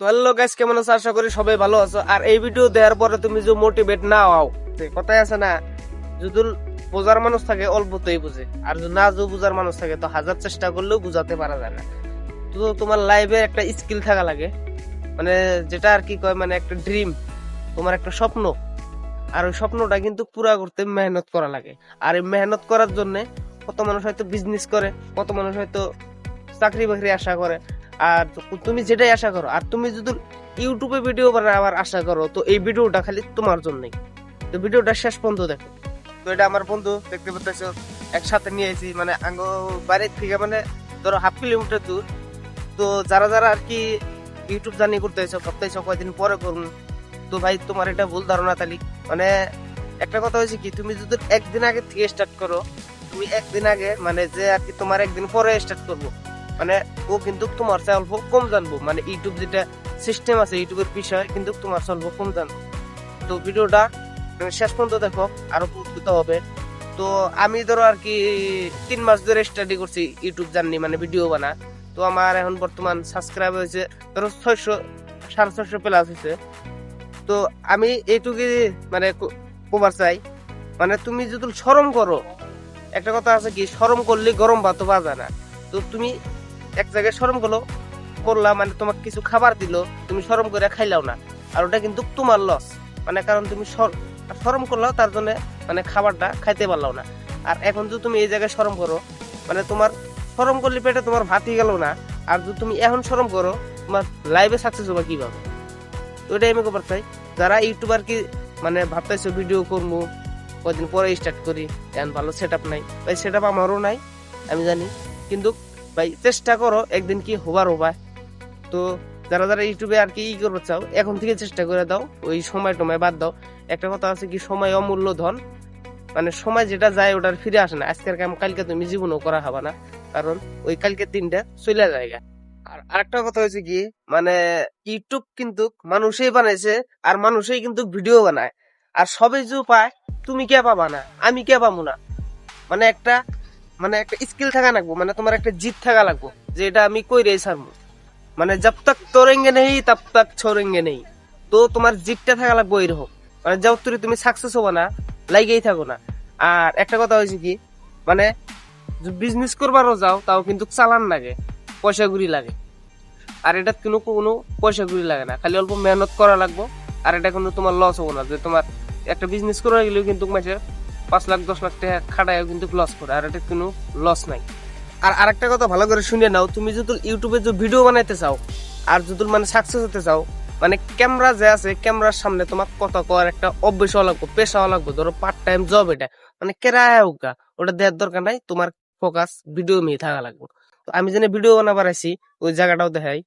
তো hello guys কেমন আছো? আশা করি সবাই ভালো আছো। আর এই ভিডিও দেওয়ার পরে তুমি যে মোটিভেট না হও কথাই আছে না, যদি বোঝার মানুষ থাকে, অল্পতেই বুঝে। আর যদি না যদি বোঝার মানুষ থাকে, তো হাজার চেষ্টা করলেও বুঝাতে পারা যায় না। তো তোমার লাইফে একটা স্কিল থাকা লাগে। মানে যেটা আর কি কয় মানে একটা ড্রিম তোমার একটা স্বপ্ন। আর ওই স্বপ্নটা কিন্তু পুরা করতে মেহনত করা লাগে। আর এই মেহনত করার জন্য কত মানুষ হয়তো বিজনেস করে, কত মানুষ হয়তো চাকরি বাকরি আশা করে। আর তুমি যেটাই আশা করো, আর তুমি যদি ইউটিউবে ভিডিও বানাবার আশা করো, তো এই ভিডিওটা খালি তোমার জন্যই। তো ভিডিওটা শেষ পর্যন্ত দেখো। তো এটা আমার বন্ধু দেখতে পাচ্ছ, একসাথে নিয়ে এসেছি মানে আঙ্গ বাড়ির থেকে মানে ধরো হাফ কিলোমিটার দূর। তো যারা যারা আর কি ইউটিউব জানি করতে হয়েছে ভাবতেছ কয়েকদিন পরে করুন। তো ভাই, তোমার এটা ভুল ধারণা তালি। মানে একটা কথা হয়েছে কি, তুমি যদি একদিন আগে থেকে স্টার্ট করো, তুমি একদিন আগে মানে যে আর কি তোমার একদিন পরে স্টার্ট করব। মানে ও কিন্তু তোমার চেয়ে অল্প কম জানব। মানে ইউটিউব যেটা সিস্টেম আছে ইউটিউবের বিষয় কিন্তু তোমার চেয়ে অল্প কম জানব। তো ভিডিওটা তুমি শেষ পর্যন্ত দেখো, আরও উপকৃত হবে। তো আমি ধরো আর কি তিন মাস ধরে স্টাডি করছি ইউটিউব জার্নি মানে ভিডিও বানা। তো আমার এখন বর্তমান সাবস্ক্রাইব হয়েছে, ধরো ছয়শো, সাড়ে ছয়শো প্লাস হয়েছে। তো আমি এইটুকুই মানে কবার চাই। মানে তুমি যদি সরম করো, একটা কথা আছে কি সরম করলে গরম ভাতও বাজা না। তো তুমি এক জায়গায় সরম করল করলা মানে তোমাকে কিছু খাবার দিল, তুমি সরম করে খাইলাও না। আর ওটা কিন্তু তোমার লস মানে কারণ তুমি সর- সরম করলাও, তার জন্য মানে খাবারটা খাইতে পারলাও না। আর এখন যদি তুমি এই জায়গায় সরম করো মানে তোমার সরম করলে পেটে তোমার ভাতই গেল না। আর যদি তুমি এখন সরম করো, তোমার লাইভে সাকসেস হবে কীভাবে? তো ওটাই আমি খবর চাই। যারা ইউটিউবার কি মানে ভাবতেছো ভিডিও করব কদিন পরে স্টার্ট করি এখন ভালো সেট আপ নাই। ভাই সেট আপ আমারও নাই, আমি জানি। কিন্তু ভাই, চেষ্টা করো, একদিন কি হবার হবা তো যারা যারা ইউটিউবে আর কি ই করতে চাও, এখন থেকে চেষ্টা করে দাও, ওই সময় টময় বাদ দাও। একটা কথা আছে কি, সময় অমূল্য ধন। মানে সময় যেটা যায়, ওটার ফিরে আসে না। আজকের কাম, কালকে তুমি জীবনও করা হবে না। কারণ ওই কালকের দিনটা চলে যায় আর আরেকটা কথা হয়েছে কি মানে ইউটিউব কিন্তু মানুষই বানাইছে, আর মানুষই কিন্তু ভিডিও বানায়। আর সবাই যে পায় তুমি কে পাবা না? আমি কে পাবো না? মানে একটা মানে একটা স্কিল থাকা লাগবো মানে তোমার একটা জিত থাকা লাগবো, যে এটা আমি কই রে ছাড়বো। মানে জব তক তোরেঙ্গে নেই তব তক ছোড়েঙ্গে নেই। তো তোমার জিতটা থাকা লাগবো এরকম মানে যত তুমি সাকসেস হব না, লাইগেই থাকো না। আর একটা কথা হয়েছে কি মানে বিজনেস করবারও যাও, তাও কিন্তু চালান লাগে পয়সা গুড়ি লাগে। আর এটা কোনো কোনো পয়সা গুড়ি লাগে না, খালি অল্প মেহনত করা লাগবো। আর এটা কোনো তোমার লস হব না, যে তোমার একটা বিজনেস করা গেলেও কিন্তু মাসে পাঁচ লাখ, দশ লাখ টাকা খাটায় কিন্তু লস করে, আর এটা কোনো লস নাই। আর আরেকটা কথা ভালো করে শুনে নাও, তুমি যদি ইউটিউবে যে ভিডিও বানাইতে চাও, আর যদি মানে সাকসেস হতে চাও মানে ক্যামেরা যে আছে ক্যামেরার সামনে তোমার কথা কর একটা অভ্যেস লাগবো, পেশা হওয়া লাগবো, ধরো পার্ট টাইম জব এটা মানে কেরায় হোক ওটা দেওয়ার দরকার নাই, তোমার ফোকাস ভিডিও নিয়ে থাকা লাগবে। আমি যেন ভিডিও বানাবার আছি ওই জায়গাটাও দেখাই।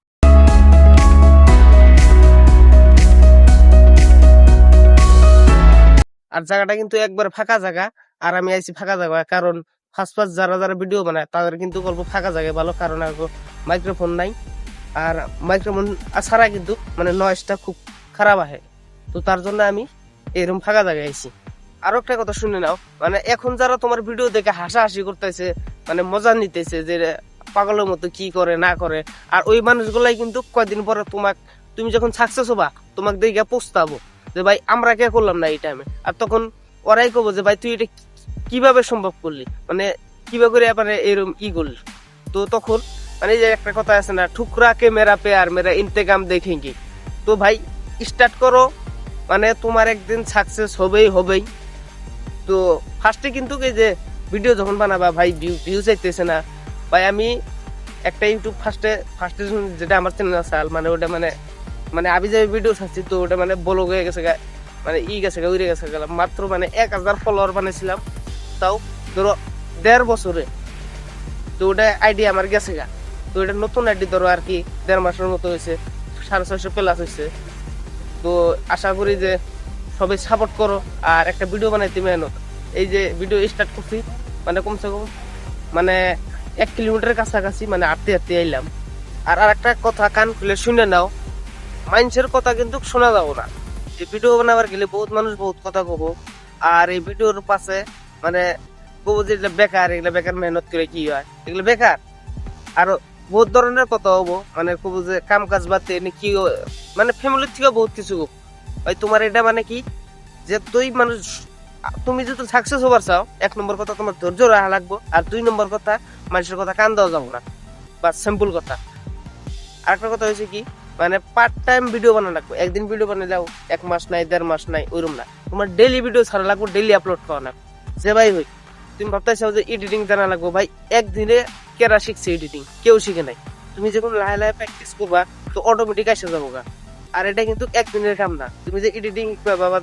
আর জায়গাটা কিন্তু একবার ফাঁকা জায়গা। আর আমি আইছি ফাঁকা জায়গা কারণ ফার্স্ট ফার্স্ট যারা যারা ভিডিও বানায়, তাদের কিন্তু অল্প ফাঁকা জায়গায় ভালো কারণ আর মাইক্রোফোন নাই। আর মাইক্রোফোন ছাড়া কিন্তু মানে নয়েজটা খুব খারাপ আহে। তো তার জন্য আমি এরকম ফাঁকা জায়গায় আইছি। আরও একটা কথা শুনে নাও মানে এখন যারা তোমার ভিডিও দেখে হাসাহাসি করতেছে মানে মজা নিতেছে যে পাগলের মতো কি করে, না করে, আর ওই মানুষগুলাই কিন্তু কয়দিন পরে তোমাক, তুমি যখন সাকসেস হবা, তোমাকে দেখে পোস্তাবো। যে ভাই, আমরা কে করলাম না এই টাইমে আর তখন ওরাই কবো যে, ভাই, তুই এটা কি- কীভাবে সম্ভব করলি? মানে কীভাবে করে মানে এরকম ই করলি? তো তখন মানে যে একটা কথা আছে না, ঠুকরা কে মেরা পে আর মেরা ইন্তেকাম দেখেঙ্গি। তো ভাই স্টার্ট করো মানে তোমার একদিন সাকসেস হবেই হবেই। তো ফার্স্টে কিন্তু এই যে ভিডিও যখন বানাবা, ভাই ভিউ ভিউ চাইতেছে না। ভাই, আমি একটা ইউটিউব ফার্স্টে ফার্স্টে যেটা আমার চ্যানেল আছে মানে ওটা মানে মানে আমি যে ভিডিও ছাড়ছি তো ওটা মানে বলক হয়ে গেছে মানে ই গেছে উড়ে গেছে গেলাম মাত্র মানে এক হাজার ফলোয়ার বানিয়েছিলাম তাও ধরো দেড় বছরে। তো ওটা আইডি আমার গেছে গা। তো এটা নতুন আইডি ধরো আর কি, দেড় মাসের মতো হয়েছে, সাড়ে ছয়শো প্লাস হয়েছে। তো আশা করি যে সবাই সাপোর্ট করো, আর একটা ভিডিও বানাইতে মেহনত। এই যে ভিডিও স্টার্ট করছি মানে কমসে কম মানে এক কিলোমিটারের কাছাকাছি মানে আটতে আটতে আইলাম। আর আর একটা কথা, কান খুলে শুনে নাও মানুষের কথা কিন্তু শোনা যাব না। এই ভিডিও বানাবার গেলে বহুত মানুষ বহুত কথা কব। আর এই ভিডিওর পাশে মানে কব যে এগুলো বেকার এগুলো বেকার মেহনত করে কি হয়? এগুলো বেকার। আর বহুত ধরনের কথা হব মানে কব যে কাম কাজ বাদে কি মানে ফ্যামিলির থেকে বহুত কিছু ভাই, তোমার এটা মানে কি? যে তুই মানুষ, তুমি যদি সাকসেস হবার চাও, এক নম্বর কথা তোমার ধৈর্য রাখা লাগবো। আর দুই নম্বর কথা, মানুষের কথা কান দেওয়া যাব না। বা সিম্পল কথা। আরেকটা কথা হয়েছে কি? মানে পার্ট টাইম ভিডিও বানানো লাগবে। একদিন ভিডিও বানালেও এক মাস নাই, দেড় মাস নাই, ওইরকম না। তোমার ডেইলি ভিডিও ছাড়া লাগবে ডেইলি আপলোড করা লাগবে। যে ভাই হই, তুমি ভাবতেছো যে এডিটিং জানা লাগবে। ভাই, একদিনে কেরা শিখছে এডিটিং কেউ শিখে নাই। তুমি যখন লাহে লাহে প্র্যাকটিস করবা, তো অটোমেটিক এসে যাব গা। আর এটা কিন্তু একদিনের কাম না। তুমি যে এডিটিং বাবা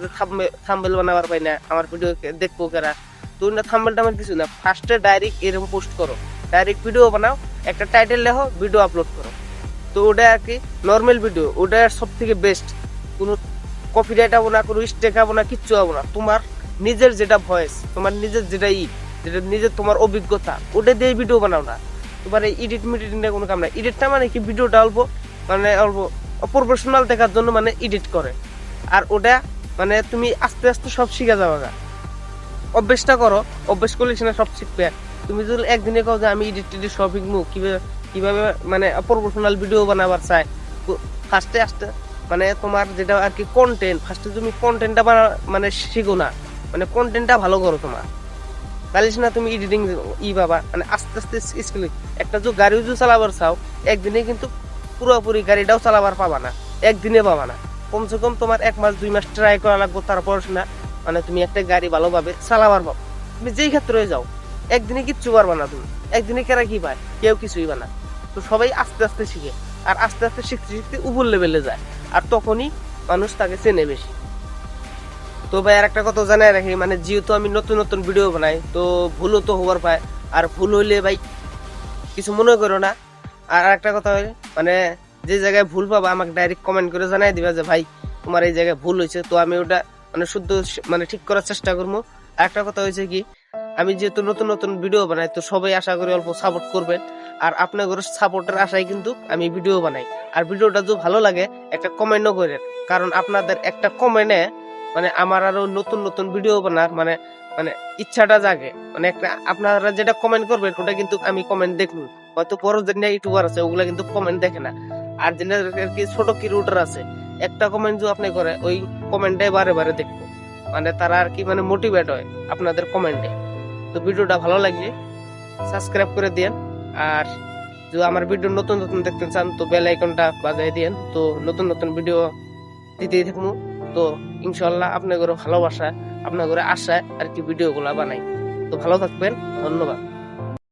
থাম্বেল বানাবার পাই না, আমার ভিডিও দেখব কেরা তুমি না থাম্বেল টাম্বেল কিছু না। ফার্স্টে ডাইরেক্ট এরকম পোস্ট করো। ডাইরেক্ট ভিডিও বানাও, একটা টাইটেল লেখো ভিডিও আপলোড করো। তো ওটা আর কি নর্মাল ভিডিও ওটা সব থেকে বেস্ট কোনো কপি কপিরাইট হব না, কোনো স্টেক হব না, কিচ্ছু হব না। তোমার নিজের যেটা ভয়েস তোমার নিজের যেটা ই, যেটা নিজের তোমার অভিজ্ঞতা, ওটা দিয়ে ভিডিও বানাও না। তোমার এই এডিট মিডিটিংটা কোনো কাম না এডিটটা মানে কি? ভিডিওটা অল্প মানে অল্প প্রফেশনাল দেখার জন্য মানে এডিট করে। আর ওটা মানে তুমি আস্তে আস্তে সব শিখে যাবে না অভ্যেসটা করো, অভ্যেস করলে সেটা সব শিখবে। তুমি যদি একদিনে কও যে আমি এডিট টেডিট সব শিখব, কীভাবে কীভাবে মানে প্রফেশনাল ভিডিও বানাবার চাই। ফার্স্টে আস্তে মানে তোমার যেটা আর কি কন্টেন্ট ফার্স্টে তুমি কন্টেন্টটা বানা মানে শিখো না। মানে কন্টেন্টটা ভালো করো তোমার। তাহলে না তুমি এডিটিং ই পাবা। মানে আস্তে আস্তে স্কিল একটা যে গাড়িও যদি চালাবার চাও, একদিনে কিন্তু পুরোপুরি গাড়িটাও চালাবার পাবা না। একদিনে পাবা না। কমসে কম তোমার এক মাস, দুই মাস ট্রাই করা লাগবে, তারপর না মানে তুমি একটা গাড়ি ভালোভাবে চালাবার পাবো। তুমি যেই ক্ষেত্রে যাও, একদিনে কিচ্ছু পারবা না তুমি। একদিনে কেরা কি পায়? কেউ কিছুই না তো সবাই আস্তে আস্তে শিখে। আর আস্তে আস্তে শিখতে শিখতে উপর লেভেলে যায়। আর তখনই মানুষ তাকে চেনে বেশি। তো ভাই, আর একটা কথা জানাই রাখি মানে যেহেতু আমি নতুন নতুন ভিডিও বানাই, তো ভুলও তো হবার পায়। আর ভুল হইলে ভাই কিছু মনে করো না। আর একটা কথা মানে যে জায়গায় ভুল পাবা, আমাকে ডাইরেক্ট কমেন্ট করে জানাই দিবা যে, ভাই, তোমার এই জায়গায় ভুল হয়েছে তো আমি ওটা মানে শুদ্ধ মানে ঠিক করার চেষ্টা করব। আর একটা কথা হয়েছে কি আমি যেহেতু নতুন নতুন ভিডিও বানাই, তো সবাই আশা করি অল্প সাপোর্ট করবেন। আর আপনাদের সাপোর্টের আশায় কিন্তু আমি ভিডিও বানাই। আর ভিডিওটা যদি ভালো লাগে, একটা কমেন্টও করেন। কারণ আপনাদের একটা কমেন্টে মানে আমার আরও নতুন নতুন ভিডিও বানার মানে মানে ইচ্ছাটা জাগে। মানে একটা, আপনারা যেটা কমেন্ট করবেন, ওটা কিন্তু আমি কমেন্ট দেখব হয়তো বড় যে ইউটিউবার আছে, ওগুলা কিন্তু কমেন্ট দেখে না। আর যেটা কি ছোট ক্রিয়েটর আছে, একটা কমেন্ট যদি আপনি করে, ওই কমেন্টটাই বারে বারে দেখব মানে তারা আর কি মানে মোটিভেট হয় আপনাদের কমেন্টে তো ভিডিওটা ভালো লাগলে সাবস্ক্রাইব করে দিয়েন। আর যদি আমার ভিডিও নতুন নতুন দেখতে চান, তো বেল আইকনটা বাজায় দিয়েন। তো নতুন নতুন ভিডিও দিতেই থাকব। তো ইনশাল্লাহ আপনাদের ভালোবাসা আপনাদের আশা আর কি ভিডিওগুলো বানাই। তো ভালো থাকবেন, ধন্যবাদ।